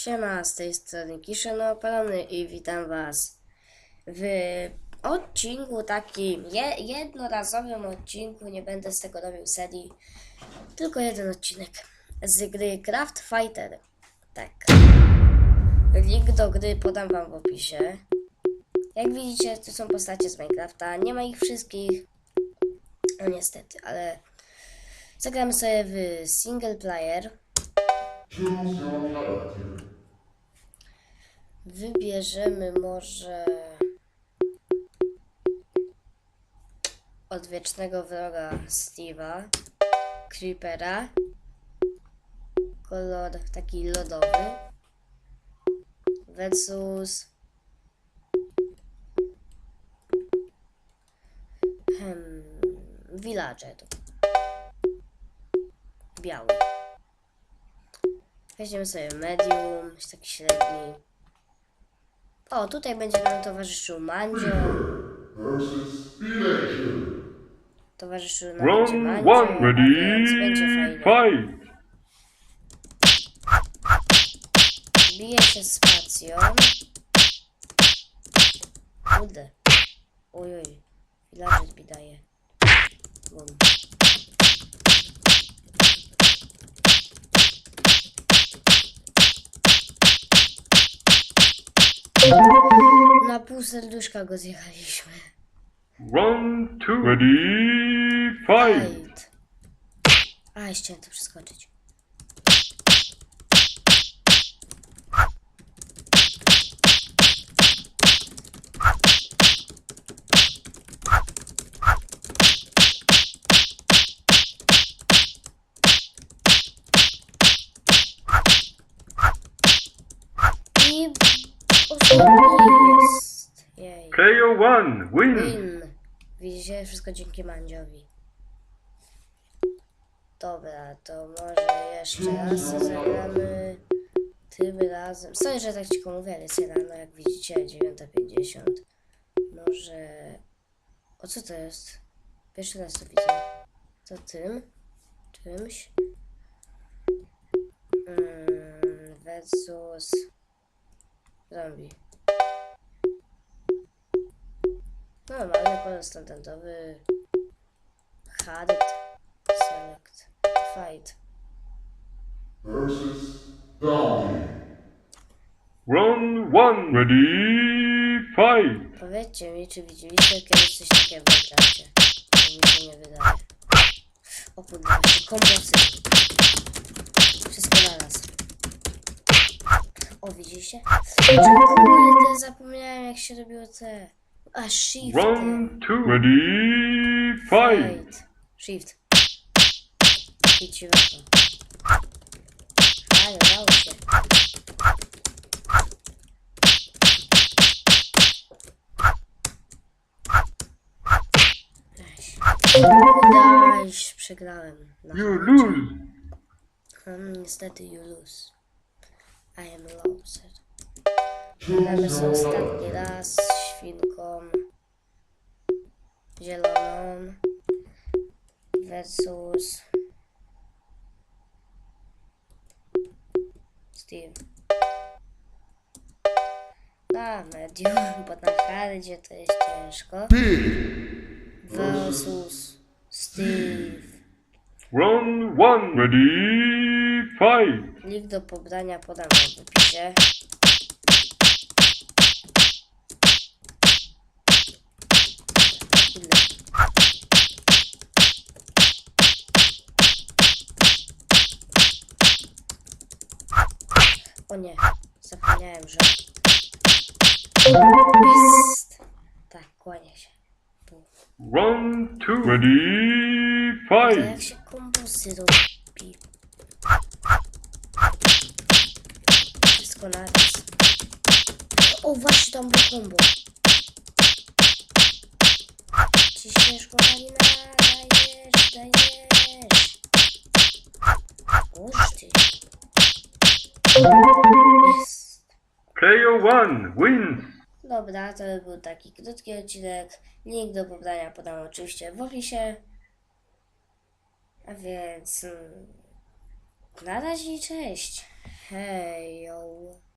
Siema, z tej strony Opalony i witam Was w odcinku takim, je, jednorazowym odcinku, nie będę z tego robił serii, tylko jeden odcinek z gry Craft Fighter. Tak. Link do gry podam Wam w opisie. Jak widzicie, to są postacie z Minecrafta, nie ma ich wszystkich, no niestety, ale zagramy sobie w single player. Wybierzemy może odwiecznego wroga Steve'a, Creepera, kolor taki lodowy versus hmm, Villager biały. Weźmiemy sobie medium, jest taki średni. O, tutaj będzie nam towarzyszył Mandzio. Towarzyszył nam będzie Round Mandzio, one, a więc będzie ready, fajnie. fight! Bije się spacją. Kurde. Oj, oj. Villager mi daje. Bum. Na pół serduszka go zjechaliśmy. Round two, ready, fight! Fight. A, jeszcze chciałem to przeskoczyć. I ostatni. Player one, win! Win. Widzicie, wszystko dzięki Mandziowi. Dobra, to może jeszcze raz zagramy tym razem. Sorry, że tak cicho mówię, ale jest rano, jak widzicie, 9.50. Może... O co to jest? Pierwszy raz to widzę. To tym? Czymś? Mm, versus... Zombie. Normalny kolor standardowy. Hard. Select. Fight. versus Zombie. Round one, ready, fight! Powiedzcie mi, czy widzieliście kiedyś coś takiego w Minecrafcie? To mi się nie wydaje. O kurde, kombosy. Wszystko naraz. O, widzieliście? Kurde, zapomniałem jak się robiło te... A, shift. Round two, ready, fight! Fight. Shift. Idź w. Ale dało się. Daj, przegrałem. Na You lose! Um, niestety you lose. I am lost. Gramy sobie ostatni raz z świnką zieloną versus Steve. Na medium, bo na hardzie to jest ciężko. Versus Steve. Round one, ready, fight! Link do pobrania podam w opisie. Ile? O nie, zapomniałem, że... Jest! Tak, kłania się. Round two, ready, To jak fight! się kombosy robi? Wszystko na raz. O, właśnie tam był kombo. Ciśniesz Marina, dajesz, dajesz. Boż ty. Player one, wins! Dobra, to był taki krótki odcinek. Link do pobrania podam oczywiście w opisie. A więc... mm, Na razie cześć. Hej.